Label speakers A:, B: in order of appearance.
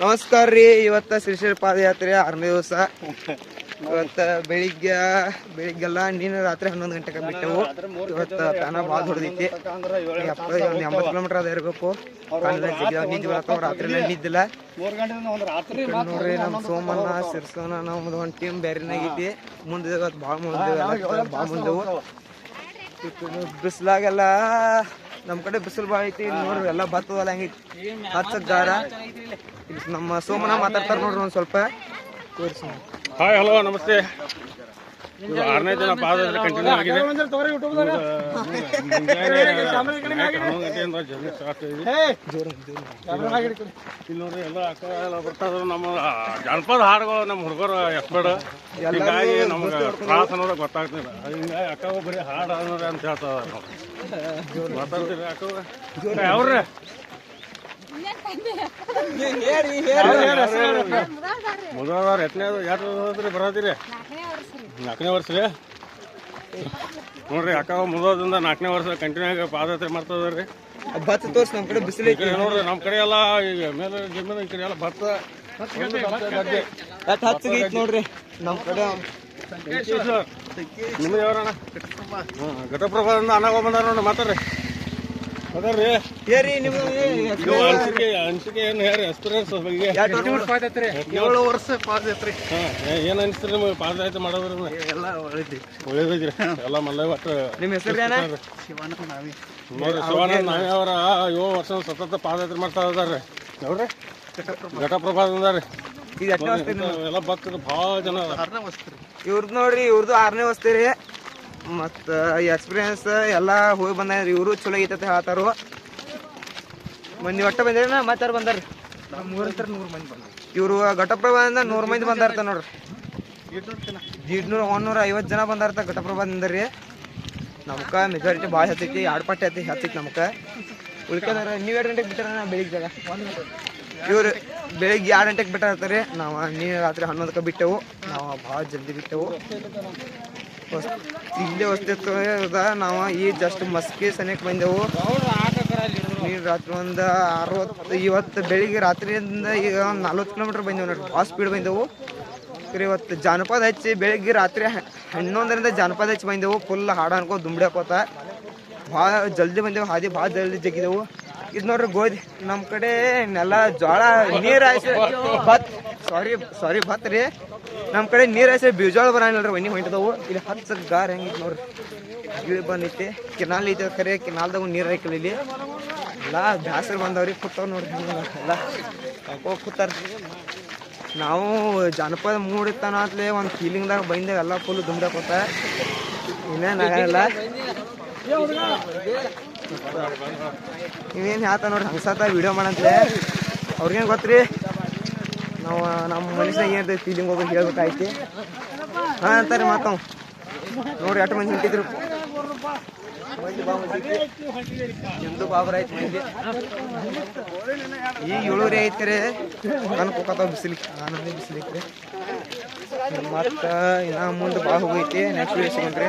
A: ನಮಸ್ಕಾರ ರೀ. ಇವತ್ತ ಶ್ರೀಶೈಲ ಪಾದಯಾತ್ರೆ ಆರನೇ ದಿವಸ. ಇವತ್ತ ಬೆಳಿಗ್ಗೆ ಬೆಳಿಗ್ಗೆಲ್ಲ ನೀನು ರಾತ್ರಿ ಹನ್ನೊಂದು ಗಂಟೆಗೆ ಬಿಟ್ಟೆವು. ಇವತ್ತ ತಾನ ಭಾಳ ಹೊಡೆದೈತಿ ಎಪ್ಪ ಒಂದು ಎಂಬತ್ತು ಕಿಲೋಮೀಟರ್ ಅದ ಇರಬೇಕು. ನಿದ್ದೆ ಬರತ್ತಾವ ರಾತ್ರಿ ನಿದ್ದಿಲ್ಲ ನೋಡ್ರಿ ನಮ್ಮ ಸೋಮಣ್ಣ ಸಿರ್ಸೋನ ನಮ್ದು ಒಂದು ಟೀಮ್ ಬೇರೆನಾಗೈತಿ ಮುಂದೆ ಇವತ್ತು ಭಾಳ ಮುಂದೆ ಭಾಳ ಮುಂದೆವು. ಬಿಸಿಲಾಗೆಲ್ಲ ನಮ್ಮ ಕಡೆ ಬಿಸಿಲು ಭಾಳ ಐತಿ, ನೋಡ್ರಿ, ಎಲ್ಲ ಬತ್ತದಲ್ಲ ಹೆಂಗೈತಿ ಹಚ್ಚಕ್ ನಮ್ಮ ಸೋಮನ ಮಾತಾಡ್ತಾರ ನೋಡ್ರಿ ಒಂದ್ ಸ್ವಲ್ಪ.
B: ಹಾಯ್ ಹಲೋ ನಮಸ್ತೆ. ಆರನೇ ದಿನ ಪಾದಯಾತ್ರೆ ಕಂಟಿನ್ಯೂ ಆಗಿದೆ. ಜರ್ನಿ ಸ್ಟಾರ್ಟ್ ಇಲ್ಲಿ ನೋಡ್ರಿ ಎಲ್ಲ ಅಕ್ಕ ಎಲ್ಲ ಬರ್ತಾದ್ರು ನಮ್ಮ ಜನಪದ ಹಾಡುಗಳು ನಮ್ಮ ಹುಡುಗರು ಎಕ್ಸ್ಪರ್ಟ್ ಹೀಗಾಗಿ ನಮ್ಗೆ ತ್ರಾಸ ಅನ್ನೋದು ಗೊತ್ತಾಗ್ತಿಲ್ಲ. ಹಿಂಗಾಗಿ ಅಕ್ಕ ಬರೀ ಹಾಡು ಅನ್ನೋದು ಅಂತ ಹೇಳ್ತಾರೆ ಇದಾರೆ ಮಾತಾಡ್ತೀರಿ ಅಕ್ಕ ಯಾವ್ರಿ ಮೊದಲದವ್ರು ಎತ್ತನೇದು ಯಾರು ಹೋದ್ರಿ ಬರೋದಿರಿ? ನಾಲ್ಕನೇ ವರ್ಷ ರೀ ನೋಡ್ರಿ ಅಕ್ಕ ಮುಗೋದ್ರಿಂದ ನಾಲ್ಕನೇ ವರ್ಷ ಕಂಟಿನ್ಯೂ ಆಗಿ ಪಾದಯಾತ್ರೆ ಮಾಡ್ತಾ ಇದಾರೆ
A: ಭತ್ತ ತೋರ್ಸಿ ನಮ್ಮ ಕಡೆ ಬಿಸಿಲು
B: ನೋಡ್ರಿ ನಮ್ಮ ಕಡೆ ಎಲ್ಲ ಈಗ ಮೇಲೆ ಜಮೀನು ಈ ಕಡೆ ಎಲ್ಲ ಭತ್ತ. ಭತ್ತ
A: ಎಷ್ಟು ಐತಿ ನೋಡ್ರಿ. ನಮ್ಮ ಕಡೆ
B: ನಿಮ್ದು ಯಾವರಣ್ಣ? ಹಾಂ ಘಟಪ್ರಭಾದಿಂದ ಅನಾಗ ಬಂದಾರ ನೋಡಿ ಮಾತಾಡ್ರಿ. ಅದಾರ್ರಿ
A: ಏರಿ ನಿಮ್ಗೆ
B: ಇದು ಅನ್ಸಿಕೆ ಅನಿಸಿಕೆ ಏನು ಹೇಳ್ರಿ ಎಕ್ಸ್ಪೀರಿಯನ್ಸ್ ಬಗ್ಗೆ?
A: ಏಳು ವರ್ಷ.
B: ಹಾಂ ಏನು ಅನಿಸ್ತೀರಿ ನಿಮಗೆ ಪಾದಯಾತ್ರೆ ಮಾಡೋದ್ರ
A: ಎಲ್ಲ ಒಳ್ಳೇದಿ.
B: ಒಳ್ಳೇದೈತ್ರಿ ಎಲ್ಲ ಮಲ್ಲ ಒಟ್ಟು
A: ನಿಮ್ಮ ಹೆಸರು ಏನ
B: ನೋಡ್ರಿ ಶಿವಾನಂದ ನಾವೇ ಅವರ ಏಳು ವರ್ಷ ಸತತ ಪಾದಯಾತ್ರೆ ಮಾಡ್ತಾ ಇದಾರೆ. ನೋಡ್ರಿ. ಘಟಪ್ರಭಾದಿಂದ ರೀ ಎಲ್ಲ ಭಕ್ತರು ಭಾಳ ಜನ ಇವ್ರದ್
A: ಇವ್ರದ್ದು ನೋಡ್ರಿ ಇವ್ರದ್ದು ಆರನೇ ವಸ್ತಿ ರೀ. ಮತ್ತು ಎಕ್ಸ್ಪೀರಿಯನ್ಸ್ ಎಲ್ಲ ಹೋಗಿ ಬಂದ ಇವರು ಚಲೋ ಐತೈತೆ ಹೇಳ್ತಾರು. ಮಂದಿ ಒಟ್ಟ ಬಂದಿರ ಮತ್ತೆ ಯಾರು ಬಂದಾರ ಮೂರಂತರ ನೂರು ಮಂದಿ ಬಂದ ಇವರು ಘಟಪ್ರಭಾದಿಂದ ನೂರು ಮಂದಿ ಬಂದಾರ್ತ ನೋಡ್ರಿ. ದೀಡ್ನೂರ ಒಂದೂರ ಐವತ್ತು ಜನ ಬಂದಾರ್ತ ಘಟಪ್ರಭಾದಿಂದ ರೀ ನಮ್ಕ ಮೆಜಾರಿಟಿ ಭಾಳ ಹತ್ತೈತಿ ಎರಡು ಪಟ್ಟಿ ಹತ್ತಿ ಹತ್ತೈತಿ ನಮ್ಕ. ಉಳ್ಕದಾರ ನೀವು ಎರಡು ಗಂಟೆಗೆ ಬಿಟ್ಟಾರ ನಾ ಬೆಳಿಗ್ಗೆ ಜಾಗ? ಇವರು ಬೆಳಿಗ್ಗೆ ಎರಡು ಗಂಟೆಗೆ ಬಿಟ್ಟಿರ್ತಾರೆ ನಾವು ನೀರು ರಾತ್ರಿ ಹನ್ನೊಂದಕ್ಕೆ ಬಿಟ್ಟೆವು. ನಾವು ಭಾಳ ಜಲ್ದಿ ಬಿಟ್ಟೆವು. ಇಲ್ಲೇ ವಸ್ತಿತ್ತು ನಾವು ಈ ಜಸ್ಟ್ ಮಸ್ಕಿ ಸನಿಯಕ್ಕೆ ಬಂದೆವು. ನೀರು ರಾತ್ರಿ ಒಂದು ಅರವತ್ತು, ಇವತ್ತು ಬೆಳಿಗ್ಗೆ ರಾತ್ರಿಯಿಂದ ಈಗ ಒಂದು ನಲ್ವತ್ತು ಕಿಲೋಮೀಟ್ರ್ ಬಂದೆವು ನೋಡಿ ಭಾಳ ಸ್ಪೀಡ್ ಬಂದೆವು. ಇವತ್ತು ಜಾನಪದ ಹಚ್ಚಿ ಬೆಳಿಗ್ಗೆ ರಾತ್ರಿ ಹನ್ನೊಂದರಿಂದ ಜಾನಪದ ಹಚ್ಚಿ ಬಂದೆವು. ಫುಲ್ ಹಾಡು ಅನ್ಕೋ ದುಂಬಡಿ ಭಾಳ ಜಲ್ದಿ ಬಂದೆವು. ಹಾದಿ ಭಾಳ ಜಲ್ದಿ ಜಗ್ಗಿದೆವು. ಇದು ನೋಡ್ರಿ ಗೋಧಿ. ನಮ್ಮ ಕಡೆ ನೆಲ ಜೋಳ ನೀರು ಹಾಯ್ಸಿ ಭತ್. ಸಾರಿ ಸಾರಿ ಭತ್ ರೀ. ನಮ್ಮ ಕಡೆ ನೀರು ಹಾಯ್ಸಿ ಬೀಜೋಳ ಬರಂಗಿಲ್ಲ ಒಣ್ಣಿ ಹೊಂಟಿದವು ಇಲ್ಲಿ ಹತ್ತು ಗಾರ್ ಹೆಂಗಿತ್ತು ನೋಡ್ರಿ ಗಿಳಿ ಬಂದೈತಿ. ಕೆನಾಲ್ ಐತೆ ಕರೆ, ಕೆನಾಲ್ದಾಗ ನೀರು ಹಾಕಿಲ್ಲ ಇಲ್ಲಿ. ಎಲ್ಲ ಬ್ಯಾಸರು ಬಂದವ್ರಿ ಕೂತಾವ್ ನೋಡ್ರಿ ಎಲ್ಲ. ಕಾಕೋ ಕೂತಾರ ನಾವು ಜಾನಪದ ಮೂಡಿತ್ತಾನ ಅಂತಲೇ ಒಂದು ಫೀಲಿಂಗ್ದಾಗ ಬಂದೇವೆ, ಎಲ್ಲ ಫುಲ್ ದುಂಡಕೋತ ಇನ್ನೇನು ಆಗಲ್ಲ ನೀವೇನು ಹೇಳ್ತ ನೋಡ್ರಿ ಹಂಗಸಾತ ವಿಡಿಯೋ ಮಾಡಂತೆ ಅವ್ರಿಗೇನು ಗೊತ್ತ್ರಿ? ನಾವು ನಮ್ಮ ಮನುಷ್ಯನಾಗ ಏನಿರ್ತೈತಿ ಫೀಲಿಂಗ್ ಹೋಗಿ ಹೇಳ್ಬೇಕಾಯ್ತಿ. ಹಾಂ, ಅಂತಾರೆ ಮಾತಾವ್ ನೋಡ್ರಿ, ಎಷ್ಟು ಮಂದಿ ನಿಂತಿದ್ರು ಮಂದಿ ಬಾಬರ್ ಐತಿ ಮಂದಿ. ಈಗ ಏಳೂರಿ ಐತ್ರಿ. ಅನ್ಕೋಕತ್ತಾವ ಬಿಸಿಲಿಕ್ಕೆ ಆನಂದ ಬಿಸಿಲಿಕ್ಕೆ ಮತ್ತೆ ಇನ್ನ ಮುಂದೆ ಭಾಳ ಹೋಗೈತಿ. Next video ಸಿಗಂತ್ರಿ